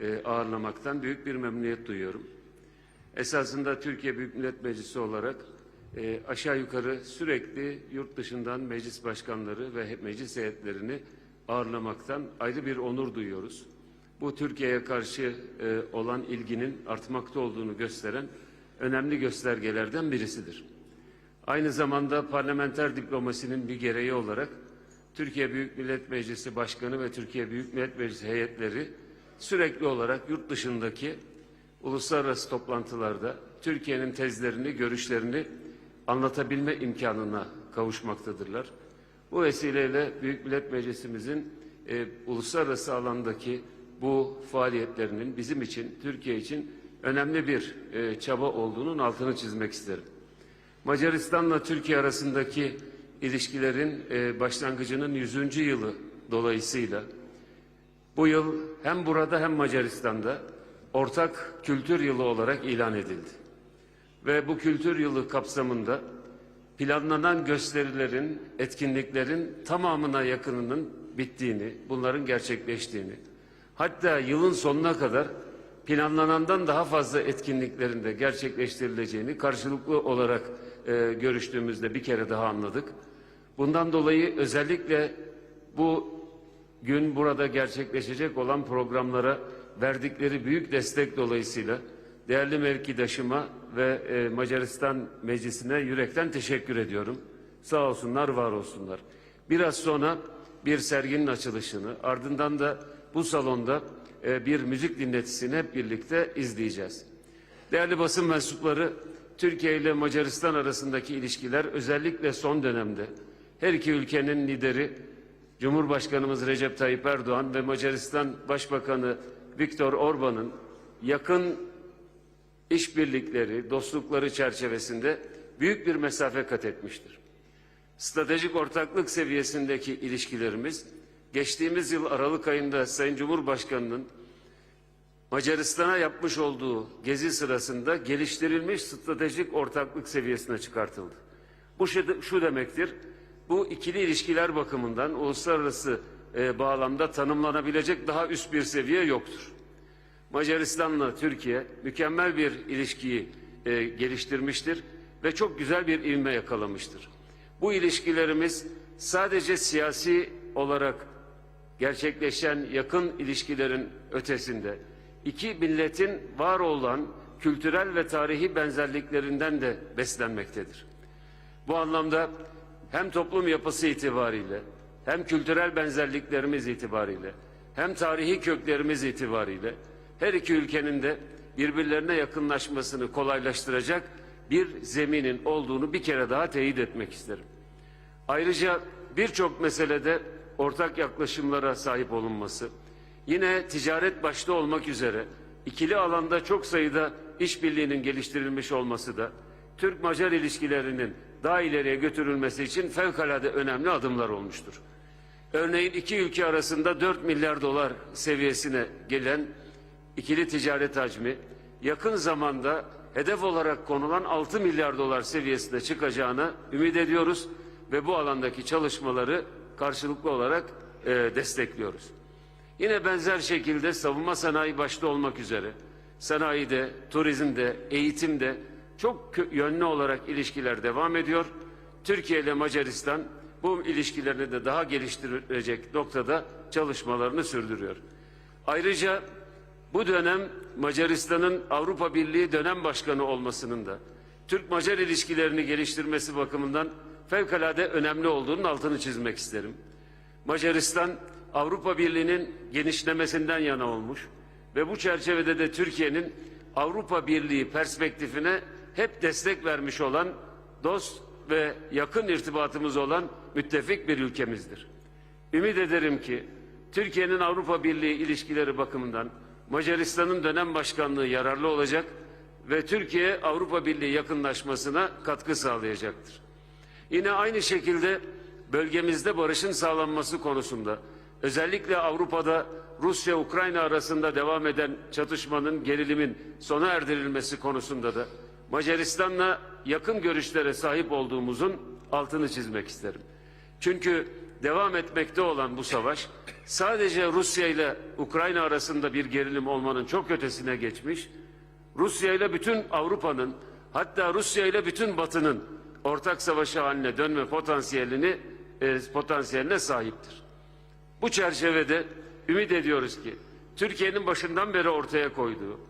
e, ağırlamaktan büyük bir memnuniyet duyuyorum. Esasında Türkiye Büyük Millet Meclisi olarak e, aşağı yukarı sürekli yurt dışından meclis başkanları ve meclis heyetlerini ağırlamaktan ayrı bir onur duyuyoruz. Bu Türkiye'ye karşı e, olan ilginin artmakta olduğunu gösteren önemli göstergelerden birisidir. Aynı zamanda parlamenter diplomasinin bir gereği olarak Türkiye Büyük Millet Meclisi Başkanı ve Türkiye Büyük Millet Meclisi heyetleri sürekli olarak yurt dışındaki uluslararası toplantılarda Türkiye'nin tezlerini, görüşlerini anlatabilme imkanına kavuşmaktadırlar. Bu vesileyle Büyük Millet Meclisimizin e, uluslararası alandaki bu faaliyetlerinin bizim için, Türkiye için önemli bir e, çaba olduğunun altını çizmek isterim. Macaristan'la Türkiye arasındaki ilişkilerin e, başlangıcının 100. yılı dolayısıyla bu yıl hem burada hem Macaristan'da ortak kültür yılı olarak ilan edildi. Ve bu kültür yılı kapsamında planlanan gösterilerin, etkinliklerin tamamına yakınının bittiğini, bunların gerçekleştiğini, hatta yılın sonuna kadar planlanandan daha fazla etkinliklerin de gerçekleştirileceğini karşılıklı olarak e, görüştüğümüzde bir kere daha anladık. Bundan dolayı özellikle bu gün burada gerçekleşecek olan programlara verdikleri büyük destek dolayısıyla değerli mevkidaşıma ve e, Macaristan Meclisi'ne yürekten teşekkür ediyorum. Sağ olsunlar, var olsunlar. Biraz sonra bir serginin açılışını, ardından da bu salonda e, bir müzik dinletisini hep birlikte izleyeceğiz. Değerli basın mensupları, Türkiye ile Macaristan arasındaki ilişkiler özellikle son dönemde her iki ülkenin lideri Cumhurbaşkanımız Recep Tayyip Erdoğan ve Macaristan Başbakanı Viktor Orban'ın yakın işbirlikleri, dostlukları çerçevesinde büyük bir mesafe kat etmiştir. Stratejik ortaklık seviyesindeki ilişkilerimiz geçtiğimiz yıl Aralık ayında Sayın Cumhurbaşkanı'nın Macaristan'a yapmış olduğu gezi sırasında geliştirilmiş stratejik ortaklık seviyesine çıkartıldı. Bu şu, demektir, bu ikili ilişkiler bakımından uluslararası e, bağlamda tanımlanabilecek daha üst bir seviye yoktur. Macaristan'la Türkiye mükemmel bir ilişkiyi e, geliştirmiştir ve çok güzel bir ivme yakalamıştır. Bu ilişkilerimiz sadece siyasi olarak gerçekleşen yakın ilişkilerin ötesinde iki milletin var olan kültürel ve tarihi benzerliklerinden de beslenmektedir. Bu anlamda hem toplum yapısı itibariyle hem kültürel benzerliklerimiz itibariyle hem tarihi köklerimiz itibariyle her iki ülkenin de birbirlerine yakınlaşmasını kolaylaştıracak bir zeminin olduğunu bir kere daha teyit etmek isterim. Ayrıca birçok meselede ortak yaklaşımlara sahip olunması, yine ticaret başta olmak üzere ikili alanda çok sayıda işbirliğinin geliştirilmiş olması da Türk-Macar ilişkilerinin daha ileriye götürülmesi için fevkalade önemli adımlar olmuştur. Örneğin iki ülke arasında 4 milyar dolar seviyesine gelen ikili ticaret hacmi yakın zamanda hedef olarak konulan 6 milyar dolar seviyesine çıkacağını ümit ediyoruz ve bu alandaki çalışmaları karşılıklı olarak e, destekliyoruz. Yine benzer şekilde savunma sanayi başta olmak üzere sanayide, turizmde, eğitimde çok yönlü olarak ilişkiler devam ediyor. Türkiye ile Macaristan bu ilişkilerini de daha geliştirecek noktada çalışmalarını sürdürüyor. Ayrıca bu dönem Macaristan'ın Avrupa Birliği dönem başkanı olmasının da Türk-Macar ilişkilerini geliştirmesi bakımından fevkalade önemli olduğunun altını çizmek isterim. Macaristan Avrupa Birliği'nin genişlemesinden yana olmuş ve bu çerçevede de Türkiye'nin Avrupa Birliği perspektifine hep destek vermiş olan dost ve yakın irtibatımız olan müttefik bir ülkemizdir. Ümit ederim ki Türkiye'nin Avrupa Birliği ilişkileri bakımından Macaristan'ın dönem başkanlığı yararlı olacak ve Türkiye Avrupa Birliği yakınlaşmasına katkı sağlayacaktır. Yine aynı şekilde bölgemizde barışın sağlanması konusunda özellikle Avrupa'da Rusya-Ukrayna arasında devam eden çatışmanın, gerilimin sona erdirilmesi konusunda da Macaristan'la yakın görüşlere sahip olduğumuzun altını çizmek isterim. Çünkü devam etmekte olan bu savaş sadece Rusya ile Ukrayna arasında bir gerilim olmanın çok ötesine geçmiş. Rusya ile bütün Avrupa'nın hatta Rusya ile bütün Batı'nın ortak savaşı haline dönme potansiyelini e, potansiyeline sahiptir. Bu çerçevede ümit ediyoruz ki Türkiye'nin başından beri ortaya koyduğu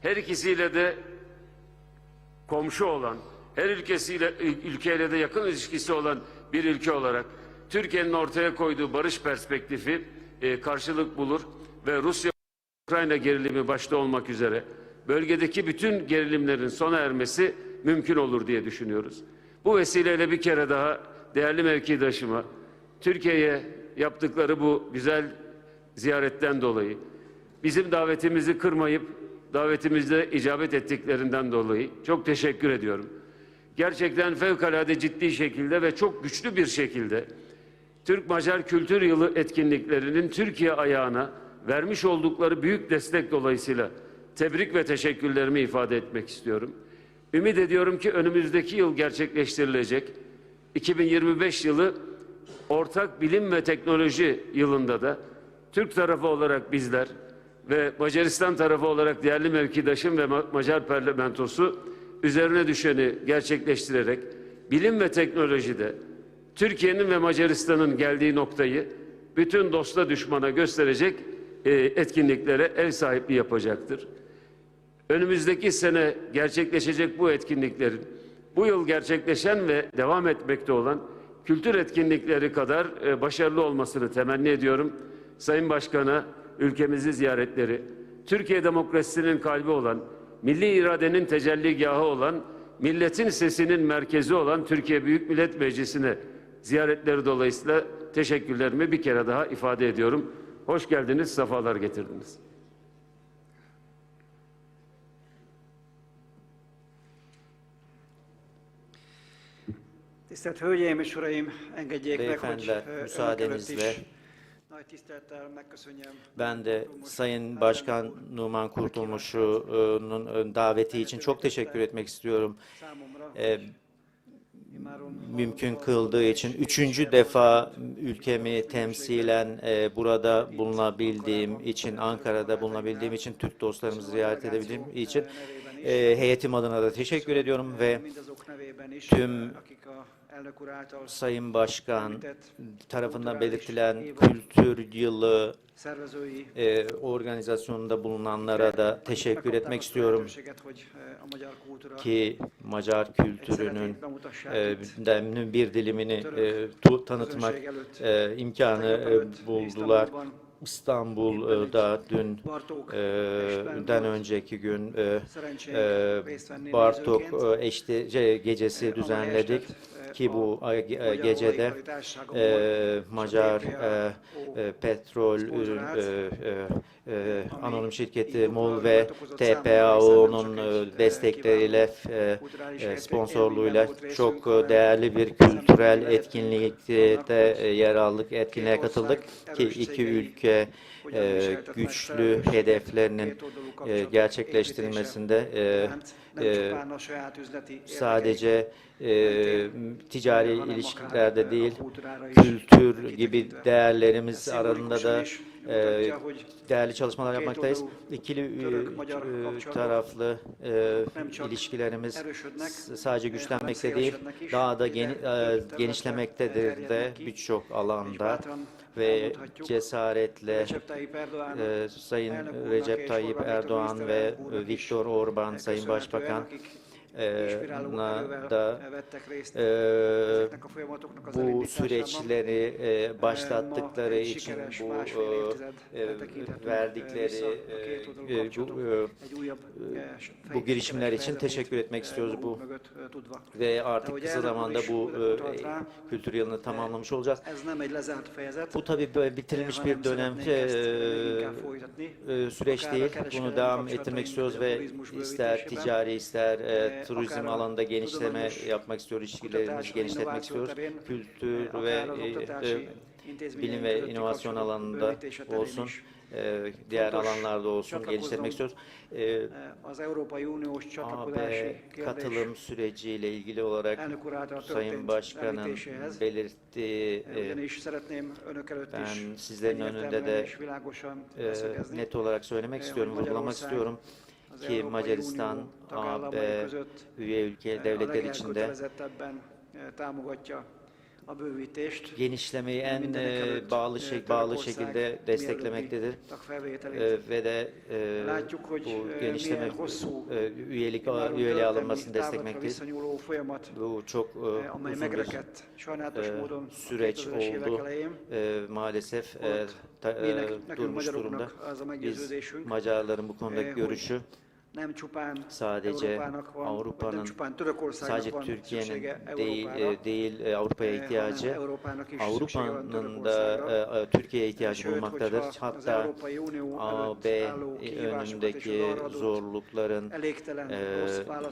her ikisiyle de komşu olan, her ülkesiyle ülkeyle de yakın ilişkisi olan bir ülke olarak Türkiye'nin ortaya koyduğu barış perspektifi e, karşılık bulur ve Rusya Ukrayna gerilimi başta olmak üzere bölgedeki bütün gerilimlerin sona ermesi mümkün olur diye düşünüyoruz. Bu vesileyle bir kere daha değerli mevkidaşıma Türkiye'ye yaptıkları bu güzel ziyaretten dolayı bizim davetimizi kırmayıp davetimizde icabet ettiklerinden dolayı çok teşekkür ediyorum. Gerçekten fevkalade ciddi şekilde ve çok güçlü bir şekilde Türk-Macar Kültür Yılı etkinliklerinin Türkiye ayağına vermiş oldukları büyük destek dolayısıyla tebrik ve teşekkürlerimi ifade etmek istiyorum. Ümit ediyorum ki önümüzdeki yıl gerçekleştirilecek 2025 yılı ortak bilim ve teknoloji yılında da Türk tarafı olarak bizler ve Macaristan tarafı olarak değerli mevkidaşım ve Ma- Macar parlamentosu üzerine düşeni gerçekleştirerek bilim ve teknolojide Türkiye'nin ve Macaristan'ın geldiği noktayı bütün dosta düşmana gösterecek e, etkinliklere ev sahipliği yapacaktır. Önümüzdeki sene gerçekleşecek bu etkinliklerin bu yıl gerçekleşen ve devam etmekte olan kültür etkinlikleri kadar e, başarılı olmasını temenni ediyorum. Sayın Başkan'a ülkemizi ziyaretleri, Türkiye demokrasisinin kalbi olan, milli iradenin tecelligahı olan, milletin sesinin merkezi olan Türkiye Büyük Millet Meclisi'ne ziyaretleri dolayısıyla teşekkürlerimi bir kere daha ifade ediyorum. Hoş geldiniz, sefalar getirdiniz. Tisztelt Hölgyeim és Uraim, engedjék meg, hogy Beyefendiler, ö, önök előtt müsaadenizle ben de Sayın Başkan Numan Kurtulmuş'un daveti için çok teşekkür etmek istiyorum. Ee, mümkün kıldığı için üçüncü defa ülkemi temsilen e, burada bulunabildiğim için, Ankara'da bulunabildiğim için, Türk dostlarımızı ziyaret edebildiğim için e, heyetim adına da teşekkür ediyorum ve tüm Sayın Başkan tarafından belirtilen kültür yılı e, organizasyonunda bulunanlara da teşekkür etmek istiyorum. Kultúra ki Macar kültürünün e, bir dilimini e, tu- tanıtmak e, imkanı e, buldular. İstanbul'da dün Bartók e, den önceki gün e, e, Bartok e, eşte ce- gecesi düzenledik. E, ki bu e, gecede Társaságokból e, Macar e, petrol ürün anonim şirketi MOL ve TPAO'nun destekleriyle sponsorluğuyla çok değerli bir kültürel etkinlikte yer aldık, etkinliğe katıldık ki iki ülke güçlü hedeflerinin gerçekleştirilmesinde e, sadece e, ticari ilişkilerde değil, kültür gibi değerlerimiz arasında da e, değerli çalışmalar yapmaktayız. İkili e, taraflı e, ilişkilerimiz sadece güçlenmekte değil, daha da geni, e, genişlemektedir de birçok alanda ve cesaretle e, Sayın Recep Tayyip Erdoğan ve úrnak is Viktor Orban Sayın Başbakan da e, bu süreçleri e, başlattıkları için bu e, verdikleri e, bu, e, bu girişimler için teşekkür etmek istiyoruz bu ve artık kısa zamanda bu e, kültür yılını tamamlamış olacağız. Bu tabii bitirilmiş bir dönem e, e, süreç değil. Bunu devam ettirmek istiyoruz ve ister ticari ister e, turizm alanında genişleme yapmak kutatás, ilişkilerimizi genişletmek terén, Kültür e, ve e, e, intézményeink bilim ve inovasyon alanında olsun. e, diğer alanlarda olsun geliştirmek istiyoruz. E, AB kérdés katılım süreciyle ilgili olarak Sayın Başkan'ın belirttiği e, ben sizlerin önünde de e, net olarak söylemek istiyorum, vurgulamak istiyorum ki Macaristan, AB, üye ülke devletler içinde genişlemeyi en e, bağlı şey bağlı Törökország şekilde desteklemektedir. E, ve de e, bu e, genişleme e, üyelik üyeliğe alınmasını desteklemektedir. Bu çok e, uzun bir e, süreç 2000-es évek oldu. E, maalesef e, ta- e, durmuş durumda. Biz Macarların bu konudaki görüşü sadece Avrupa'nın sadece Türkiye'nin değil, değil Avrupa'ya ihtiyacı, Avrupa'nın da Türkiye'ye ihtiyacı az Hatta AB önündeki zorlukların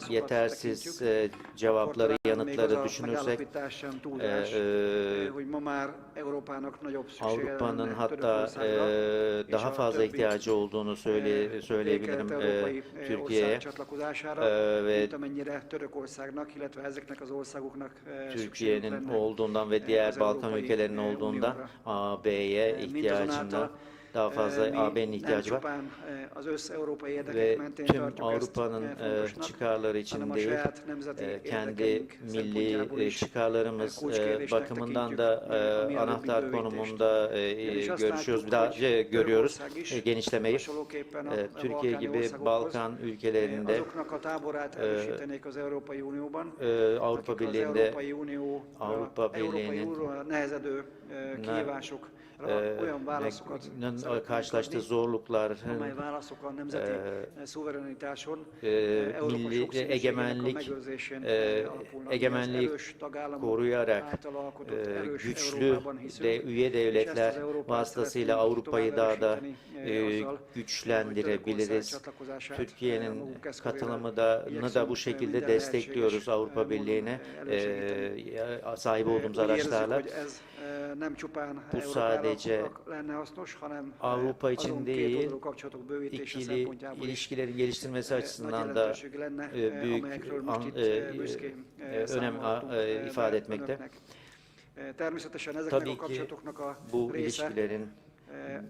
yetersiz cevapları, yanıtları düşünürsek Avrupa'nın hatta daha fazla ihtiyacı olduğunu söyle, söyleyebilirim Türkiye'ye. Eh, ve szükségük Türkiye'nin olduğundan ve eh, diğer Balkan ülkelerinin olduğundan Unióra. AB'ye mindazonáltal, daha fazla mi AB'nin ihtiyacı var. érdekek Ve tüm Avrupa'nın e, fontosnak, çıkarları için a değil, e, kendi milli e, çıkarlarımız e, bakımından da e, anahtar konumunda e, görüşüyoruz. daha e, görüyoruz e, genişlemeyi. E, Türkiye gibi Balkan ülkelerinde e, Avrupa Birliği'nde Avrupa Birliği'nin Kihívásokra e, karşılaştığı eh, szuverenitáson, e, eh, Európa milli egemenlik e, egemenlik erős tagállamok koruyarak e, güçlü de üye devletler vasıtasıyla Avrupa'yı daha da e, güçlendirebiliriz. Türkiye'nin katılımı da, da bu şekilde destekliyoruz Avrupa Birliği'ne e, sahip olduğumuz araçlarla. Bu Európának sadece eh, Avrupa için değil, İkili ilişkilerin geliştirilmesi nagy açısından da büyük önem ifade etmekte. Tabii ki bu ilişkilerin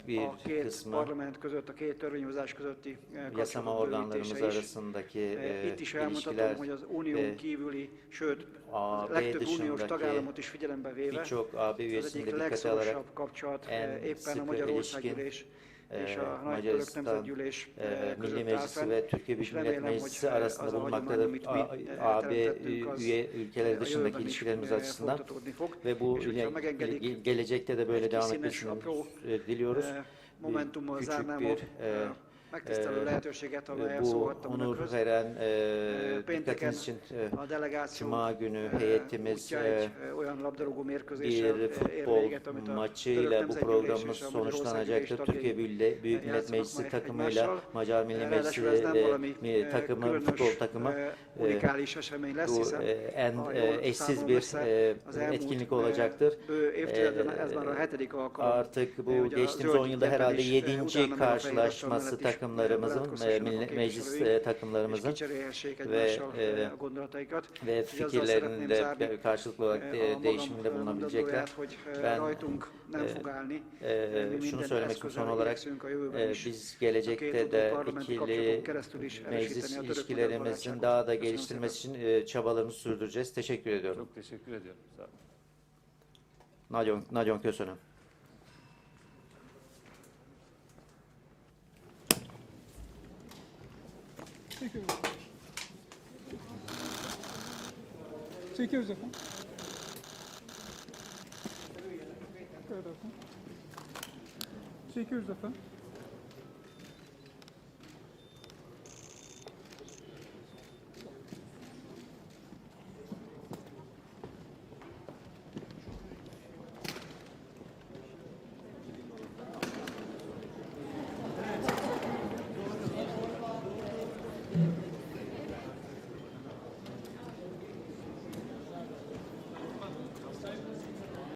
bir a két kısmı parlament között, a két törvényhozás közötti yasama organlarımız arasındaki e, Itt is elmondhatom, hogy az unión e, kívüli, sőt, a legtöbb uniós tagállamot is figyelembe véve, az egyik legszorosabb kapcsolat en éppen a sıkı Magyar e, Török Macaristan e, eh, Milli Meclisi ve Türkiye Büyük Millet Meclisi eh, arasında bulunmaktadır. AB üye ülkeleri a dışındaki ilişkilerimiz açısından ve bu gelecekte de böyle devam etmesini e, diliyoruz. küçük bir, e, megtisztelő e, lehetőséget, amelyel szólhattam onur veren e, dikkatiniz için e, a delegáció Cuma günü heyetimiz eh, olyan labdarúgó mérkőzéssel bir futbol maçıyla bu programımız sonuçlanacaktır. Türkiye Büyük Millet Meclisi takımıyla. Macar Milli Meclisi e, takımı, futbol takımı e, bu e, en e, eşsiz bir e, etkinlik olacaktır. alkalom. Artık bu geçtiğimiz zöld 10 yılda herhalde is, eh, 7. utána meg a fehér asztal karşılaşması eh, takımlarımızın, e, milli- meclis e, takımlarımızın ve, e, gondolataikat. ve fikirlerinde karşılıklı olarak de- a magam, değişiminde eh, bulunabilecekler. Ben e, şunu söylemek istiyorum son olarak e, biz gelecekte de ikili meclis ilişkilerimizin daha da geliştirmesi için e, çabalarımızı sürdüreceğiz. Teşekkür ediyorum. Çok teşekkür ediyorum. Sağ olun. Nagyon, nagyon köszönöm. Çekiyoruz. Çekiyoruz efendim. Evet efendim. Çekiyoruz efendim.